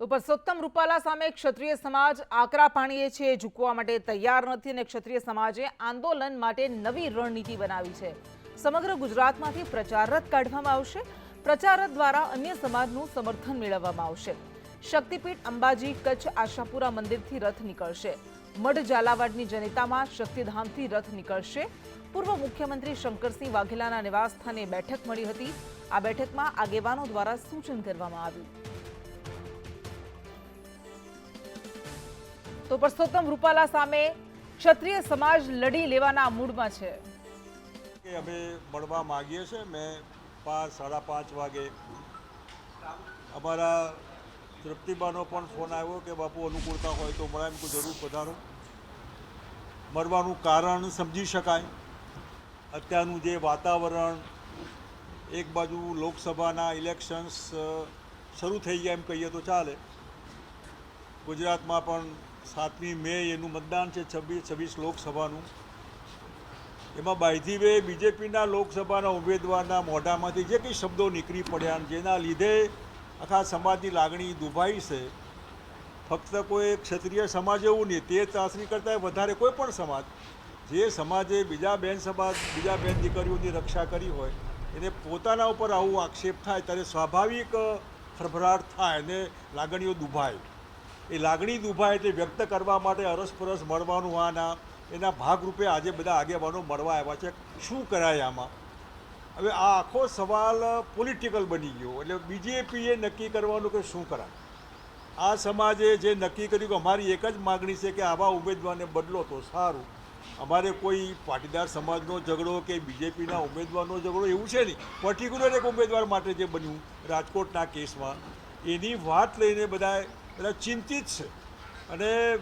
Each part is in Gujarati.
તો પરસોત્તમ રૂપાલા સામે ક્ષત્રિય સમાજ આકરા પાણીએ છે, ઝૂકવા માટે તૈયાર નથી અને ક્ષત્રિય સમાજે આંદોલન માટે નવી રણનીતિ બનાવી છે. સમગ્ર ગુજરાતમાંથી પ્રચાર રથ કાઢવામાં આવશે. પ્રચાર દ્વારા અન્ય સમાજનું સમર્થન મેળવવામાં આવશે. શક્તિપીઠ અંબાજી કચ્છ આશાપુરા મંદિરથી રથ નીકળશે. મઢ ઝાલાવાડની જનિતામાં શક્તિધામથી રથ નીકળશે. પૂર્વ મુખ્યમંત્રી શંકરસિંહ વાઘેલાના નિવાસસ્થાને બેઠક મળી હતી. આ બેઠકમાં આગેવાનો દ્વારા સૂચન કરવામાં આવ્યું. તો પરસોત્તમ રૂપાલા સામે ક્ષત્રિય સમાજ લડી લેવાના મૂડમાં છે. કે અમે મળવા માગીએ છીએ. મેં પાંચ સાડા પાંચ વાગે અમારા તૃપ્તિબાનો પણ ફોન આવ્યો કે બાપુ અનુકૂળતા હોય તો મળે એમ કોઈ જરૂર પધારો. મળવાનું કારણ સમજી શકાય. અત્યારનું જે વાતાવરણ, એક બાજુ લોકસભાના ઇલેક્શન્સ શરૂ થઈ ગયા એમ કહીએ તો ચાલે. ગુજરાતમાં પણ સાતમી મે એનું મતદાન છે છવ્વીસ છવ્વીસ લોકસભાનું. એમાં બાયથી વે બીજેપીના લોકસભાના ઉમેદવારના મોઢામાંથી જે કંઈ શબ્દો નીકળી પડ્યા જેના લીધે આખા સમાજની લાગણી દુભાઈ છે. ફક્ત કોઈ ક્ષત્રિય સમાજ એવું નહીં તે ચાસણી કરતાં વધારે કોઈ પણ સમાજ, જે સમાજે બીજા બેન સમાજ બીજા બેન દીકરીઓની રક્ષા કરી હોય, એને પોતાના ઉપર આવું આક્ષેપ થાય ત્યારે સ્વાભાવિક ફરફરાટ થાય અને લાગણીઓ દુભાય. એ લાગણી દુભાય તે વ્યક્ત કરવા માટે અરસપરસ મળવાનું આના એના ભાગરૂપે આજે બધા આગેવાનો મળવા આવ્યા છે. શું કરાય આમાં? હવે આ આખો સવાલ પોલિટિકલ બની ગયો. એટલે બીજેપીએ નક્કી કરવાનું કે શું કરાય? આ સમાજે જે નક્કી કર્યું કે અમારી એક જ માગણી છે કે આવા ઉમેદવારને બદલો તો સારું. અમારે કોઈ પાટીદાર સમાજનો ઝઘડો કે બીજેપીના ઉમેદવારનો ઝઘડો એવું છે નહીં. પર્ટિક્યુલર એક ઉમેદવાર માટે જે બન્યું, રાજકોટના કેસમાં. એની વાત લઈને બધા બધા ચિંતિત છે. અને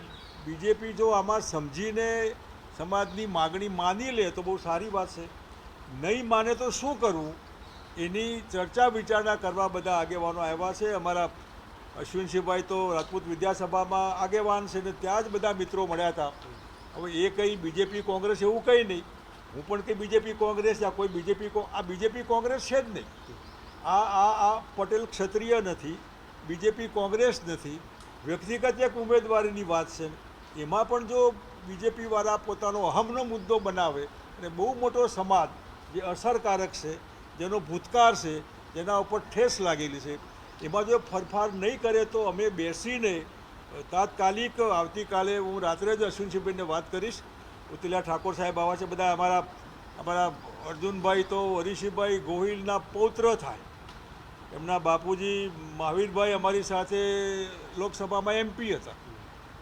બીજેપી જો આમાં સમજીને સમાજની માગણી માની લે તો બહુ સારી વાત છે. નહીં માને તો શું કરવું એની ચર્ચા વિચારણા કરવા બધા આગેવાનો આવ્યા છે. અમારા અશ્વિનસિંહભાઈ તો રાજપૂત વિદ્યાસભામાં આગેવાન છે ને ત્યાં જ બધા મિત્રો મળ્યા હતા. હવે એ કંઈ બીજેપી કોંગ્રેસ એવું કંઈ નહીં. હું પણ કંઈ બીજેપી કોંગ્રેસ યા કોઈ બીજેપી આ બીજેપી કોંગ્રેસ છે જ નહીં. આ આ આ પટેલ ક્ષત્રિય નથી. બીજેપી કોંગ્રેસ નથી, વ્યક્તિગત એક ઉમેદવારીની વાત છે. એમાં પણ જો બીજેપીવાળા પોતાનો અહમનો મુદ્દો બનાવે, અને બહુ મોટો સમાજ જે અસરકારક છે, જેનો ભૂતકાળ છે, જેના ઉપર ઠેસ લાગેલી છે, એમાં જો ફરફાર નહીં કરે તો અમે બેસીને તાત્કાલિક આવતીકાલે હું રાત્રે જ અશ્વિનસિંહભાઈને વાત કરીશ. ઉતિલા ઠાકોર સાહેબ આવા છે, બધા અમારા અમારા અર્જુનભાઈ તો હરીશીભાઈ ગોહિલના પૌત્ર થાય. એમના બાપુજી મહાવીરભાઈ અમારી સાથે લોકસભામાં એમપી હતા.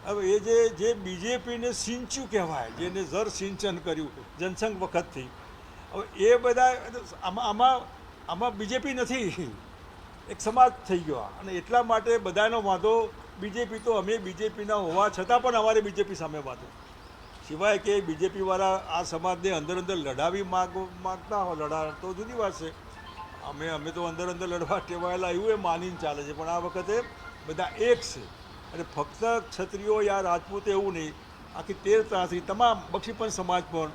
હવે એ જે જે બીજેપીને સિંચ્યું કહેવાય, જેને જર સિંચન કર્યું, જનસંઘ વખતથી હવે એ બધા, આમાં આમાં આમાં બીજેપી નથી. એક સમાજ થઈ ગયો અને એટલા માટે બધાનો વાંધો, બીજેપી તો અમે બીજેપીના હોવા છતાં પણ અમારે બીજેપી સામે વાંધો. સિવાય કે બીજેપીવાળા આ સમાજને અંદર અંદર લડાવી માગ, માગતા હોય લડા તો જુદી વાત છે. અમે અમે તો અંદર અંદર લડવા ટેવાયેલા એવું એ માનીને ચાલે છે, પણ આ વખતે બધા એક છે. અને ફક્ત ક્ષત્રિયો યા રાજપૂત એવું નહીં, આખી તેર ત્રાસી તમામ બક્ષીપંચ સમાજ પણ,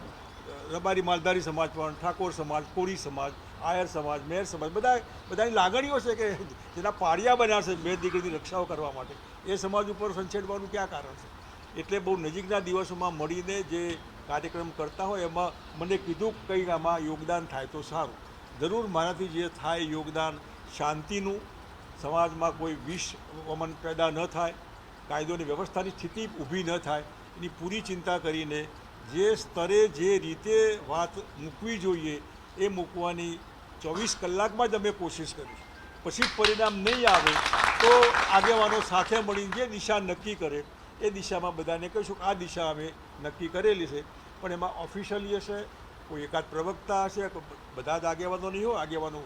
રબારી માલધારી સમાજ પણ, ઠાકોર સમાજ, કોળી સમાજ, આયર સમાજ મેર સમાજ, બધા બધાની લાગણીઓ છે કે જેના પાળિયા બન્યા છે બે દીકરીની રક્ષાઓ કરવા માટે. એ સમાજ ઉપર સંછેડવાનું ક્યાં કારણ છે? એટલે બહુ નજીકના દિવસોમાં મળીને જે કાર્યક્રમ કરતા હોય એમાં મને કીધું કંઈ આમાં યોગદાન થાય તો સારું. જરૂર મારાથી જે થાય યોગદાન, શાંતિનું, સમાજમાં કોઈ વિષ વમન પેદા ન થાય, કાયદોની વ્યવસ્થાની સ્થિતિ ઊભી ન થાય, એની પૂરી ચિંતા કરીને જે સ્તરે જે રીતે વાત મૂકવી જોઈએ, એ મૂકવાની ચોવીસ કલાકમાં જ અમે કોશિશ કરી પછી પરિણામ નહીં આવે તો આગેવાનો સાથે મળીને જે દિશા નક્કી કરે, એ દિશામાં બધાને કહીશું આ દિશા અમે નક્કી કરેલી છે. પણ એમાં ઓફિશિયલી હશે કોઈ એકાદ પ્રવક્તા હશે બધા જ આગેવાનો નહીં હોય, આગેવાનો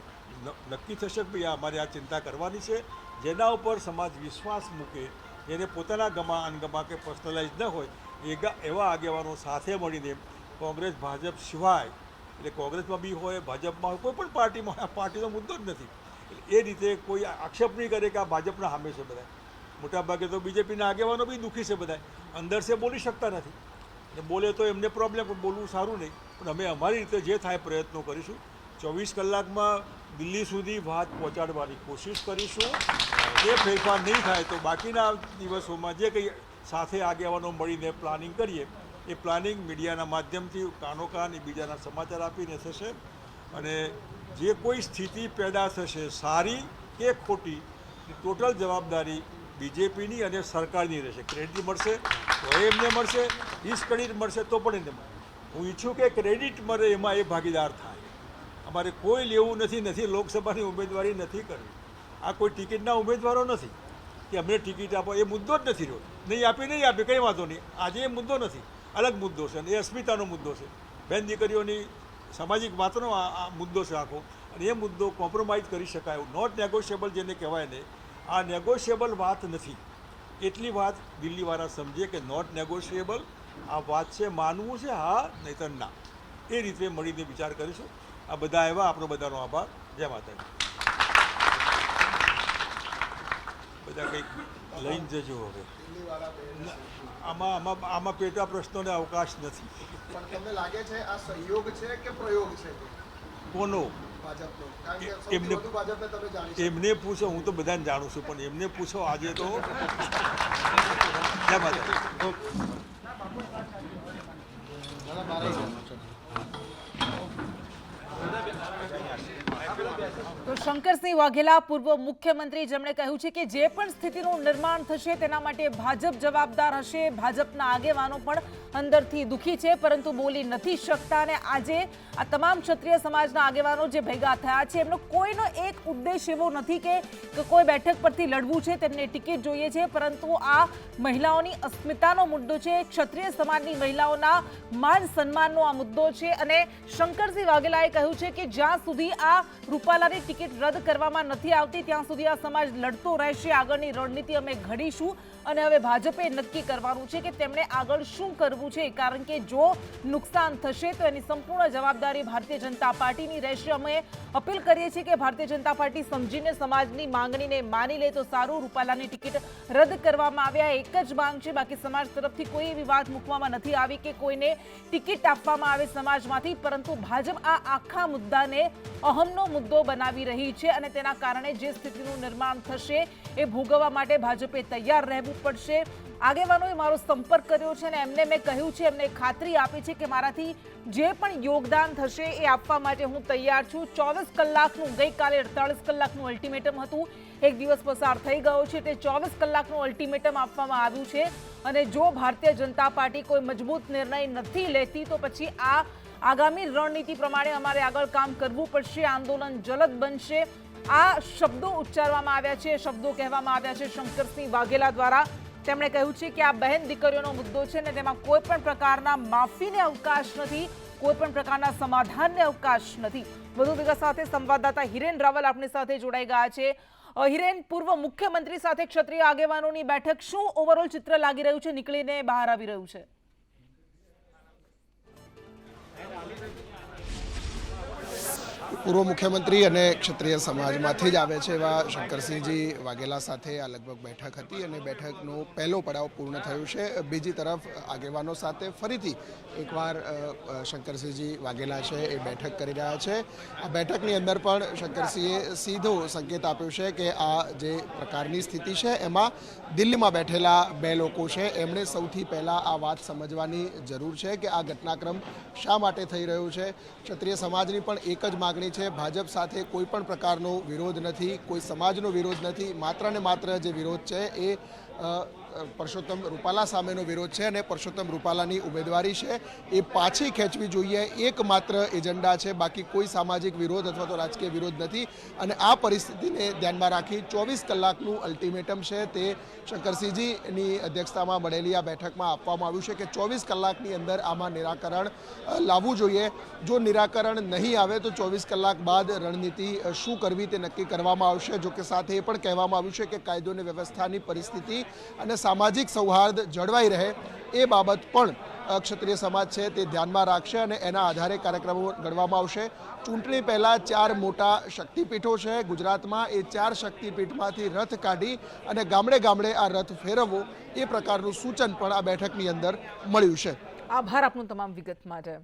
નક્કી થશે કે ભાઈ અમારે આ ચિંતા કરવાની છે. જેના ઉપર સમાજ વિશ્વાસ મૂકે જેને પોતાના ગમા અનગમા કે પર્સનલાઇઝ ન હોય, એગા, એવા આગેવાનો સાથે મળીને કોંગ્રેસ, ભાજપ સિવાય, એટલે કોંગ્રેસમાં બી હોય, ભાજપમાં હોય, કોઈ પણ પાર્ટીમાં આ પાર્ટીનો મુદ્દો જ નથી. એ રીતે કોઈ આક્ષેપ નહીં કરે કે આ ભાજપના હામે છે બધા. મોટાભાગે તો બીજેપીના આગેવાનો બી દુઃખી છે બધા. અંદર છે, બોલી શકતા નથી. ને બોલે તો એમને પ્રોબ્લેમ પણ બોલવું સારું નહીં. પણ અમે અમારી રીતે જે થાય પ્રયત્નો કરીશું, ચોવીસ કલાકમાં દિલ્હી સુધી વાત પહોંચાડવાની કોશિશ કરીશું. જે ફેરફાર નહીં થાય તો બાકીના દિવસોમાં જે કંઈ સાથે આગેવાનો મળીને પ્લાનિંગ કરીએ, એ પ્લાનિંગ મીડિયાના માધ્યમથી કાનો કાન બીજાના સમાચાર આપીને થશે. અને જે કોઈ સ્થિતિ પેદા થશે, સારી કે ખોટી, એ ટોટલ જવાબદારી બીજેપીની અને સરકારની રહેશે. ક્રેડિટ મળશે તો એમને મળશે ડિસક્રેડિટ મળશે તો પણ એને મળે. હું ઈચ્છું કે ક્રેડિટ મળે એમાં એ ભાગીદાર થાય. અમારે કોઈ લેવું નથી નથી, લોકસભાની ઉમેદવારી નથી કરવી. આ કોઈ ટિકિટના ઉમેદવારો નથી કે અમને ટિકિટ આપો. એ મુદ્દો જ નથી રહ્યો. નહીં આપી નહીં આપી, કંઈ વાંધો નહીં. આજે એ મુદ્દો નથી. અલગ મુદ્દો છે અને એ અસ્મિતાનો મુદ્દો છે. બેન દીકરીઓની સામાજિક વાતનો આ મુદ્દો છે આખો. અને એ મુદ્દો કોમ્પ્રોમાઇઝ કરી શકાય એવું. નોટ નેગોશિયેબલ જેને કહેવાય ને આ નેગોશિયેબલ વાત નથી. એટલી વાત દિલ્હીવાળા સમજે કે નોટ નેગોશિયેબલ આ વાત છે માનવું છે હા નહીતર ના. એ રીતે મળીને વિચાર કરીશું. આ બધા આવ્યા આપણો બધાનો આભાર. જય માતાજી. બધા કંઈક લઈને જજો હવે. આમાં આમાં આમાં પેટા પ્રશ્નોને અવકાશ નથી. પણ તમને લાગે છે આ સહયોગ છે કે પ્રયોગ છે? કોનો? એમને-. એમને પૂછો હું તો બધાને જાણું છું પણ એમને પૂછો આજે તો જય માતાજી ઓકે તો શંકરસિંહ વાઘેલા પૂર્વ મુખ્યમંત્રી, જેમણે કહ્યું છે કે જે પણ સ્થિતિનું નિર્માણ થશે તેના માટે ભાજપ જવાબદાર હશે. ભાજપના આગેવાનો પણ અંદરથી દુઃખી છે, પરંતુ બોલી નથી શકતા અને આજે આ તમામ ક્ષત્રિય સમાજના આગેવાનો જે ભેગા થયા છે, એમનો કોઈનો એક ઉદ્દેશ એવો નથી કે કોઈ બેઠક પરથી લડવું છે, તેમને ટિકિટ જોઈએ છે, પરંતુ આ મહિલાઓની અસ્મિતાનો મુદ્દો છે. ક્ષત્રિય સમાજની મહિલાઓના માન સન્માનનો આ મુદ્દો છે અને શંકરસિંહ વાઘેલાએ કહ્યું છે કે જ્યાં સુધી આ રૂપાલાની ટિકિટ રદ કરવામાં નથી આવતી. ત્યાં સુધી આ સમાજ લડતો રહેશે. આગળની રણનીતિ અમે ઘડીશું અને હવે ભાજપે નક્કી કરવાનું છે કે તેમણે આગળ શું કરવું છે. કારણ કે જો નુકસાન થશે તો એની સંપૂર્ણ જવાબદારી ભારતીય જનતા પાર્ટીની રહેશે. અમે અપીલ કરીએ છીએ કે ભારતીય જનતા પાર્ટી સમજીને સમાજની માંગણીને માની લે તો સારું. રૂપાલાની ટિકિટ રદ કરવામાં આવે એક જ માંગ છે. બાકી સમાજ તરફથી કોઈ એવી વાત મૂકવામાં નથી આવી કે કોઈને ટિકિટ આપવામાં આવે સમાજમાંથી. પરંતુ ભાજપ આ આખા મુદ્દાને અહમનો મુદ્દો બનાવી રહી છે અને તેના કારણે જે સ્થિતિનું નિર્માણ થશે એ ભોગવવા માટે ભાજપે તૈયાર રહેવું પડશે. આગેવાનોએ મારો સંપર્ક કર્યો છે અને એમને મેં કહ્યું છે, એમને ખાતરી આપી છે કે મારાથી જે પણ યોગદાન થશે એ આપવા માટે હું તૈયાર છું. ચોવીસ કલાકનું, ગઈકાલે અડતાળીસ કલાકનું અલ્ટિમેટમ હતું. એક દિવસ પસાર થઈ ગયો છે, તે ચોવીસ કલાકનું અલ્ટિમેટમ આપવામાં આવ્યું છે. અને જો ભારતીય જનતા પાર્ટી કોઈ મજબૂત નિર્ણય નથી લેતી, તો પછી આ આગામી રણનીતિ પ્રમાણે અમારે આગળ કામ કરવું પડશે, આંદોલન જલદ બનશે. આ શબ્દો ઉચ્ચારવામાં આવ્યા છે, શબ્દો કહેવામાં આવ્યા છે શંકરસિંહ વાઘેલા દ્વારા. તેમણે કહ્યું છે કે આ બહેન દીકરીઓનો મુદ્દો છે ને તેમાં કોઈ પણ પ્રકારના માફીને અવકાશ નથી, કોઈ પણ પ્રકારના સમાધાનને અવકાશ નથી. વધુ વિગત સાથે સંવાદદાતા હિરેન રાવલ આપણી સાથે જોડાઈ ગયા છે. હિરેન, પૂર્વ મુખ્યમંત્રી સાથે ક્ષત્રિય આગેવાનોની બેઠક શું ઓવરઓલ ચિત્ર લાગી રહ્યું છે? નીકળીને બહાર આવી રહ્યું છે. પૂર્વ મુખ્યમંત્રી અને ક્ષત્રિય સમાજમાંથી જ આવે છે એવા શંકરસિંહજી વાઘેલા સાથે આ લગભગ બેઠક હતી અને બેઠકનો પહેલો પડાવ પૂર્ણ થયો છે. બીજી તરફ આગેવાનો સાથે ફરીથી એકવાર શંકરસિંહજી વાઘેલા છે એ બેઠક કરી રહ્યા છે. આ બેઠકની અંદર પણ શંકરસિંહે સીધો સંકેત આપ્યો છે કે આ જે પ્રકારની સ્થિતિ છે એમાં દિલ્હીમાં બેઠેલા બે લોકો છે. એમણે સૌથી પહેલાં આ વાત સમજવાની જરૂર છે કે આ ઘટનાક્રમ શા માટે થઈ રહ્યો છે? ક્ષત્રિય સમાજની પણ એક જ માગણી છે, ભાજપ સાથે કોઈ પણ પ્રકારનો વિરોધ નથી, કોઈ સમાજનો વિરોધ નથી માત્ર ને માત્ર જે વિરોધ છે એ પરસોત્તમ રૂપાલા સામેનો વિરોધ છે અને પરસોત્તમ રૂપાલાની ઉમેદવારી છે. એ પાછી ખેંચવી જોઈએ. એકમાત્ર એજન્ડા છે. બાકી કોઈ સામાજિક વિરોધ અથવા તો રાજકીય વિરોધ નથી. અને આ પરિસ્થિતિને ધ્યાનમાં રાખી ચોવીસ કલાકનું અલ્ટિમેટમ છે તે શંકરસિંહજીની અધ્યક્ષતામાં મળેલી આ બેઠકમાં આપવામાં આવ્યું છે કે ચોવીસ કલાકની અંદર આમાં નિરાકરણ લાવવું જોઈએ. જો નિરાકરણ નહીં આવે તો ચોવીસ કલાક બાદ રણનીતિ શું કરવી તે નક્કી કરવામાં આવશે. જો કે સાથે એ પણ કહેવામાં આવ્યું છે કે કાયદો અને વ્યવસ્થાની પરિસ્થિતિ અને સામાજિક સૌહાર્દ જળવાઈ રહે એ બાબત પણ ક્ષત્રિય સમાજ છે તે ધ્યાનમાં રાખશે અને એના આધારે કાર્યક્રમો ઘડવામાં આવશે. ચૂંટણી પહેલાં ચાર મોટા શક્તિપીઠો છે. ગુજરાતમાં એ ચાર શક્તિપીઠમાંથી રથ કાઢી અને ગામડે ગામડે આ રથ ફેરવવો એ પ્રકારનું સૂચન પણ આ બેઠકની અંદર મળ્યું છે. આભાર આપનું તમામ વિગત માટે.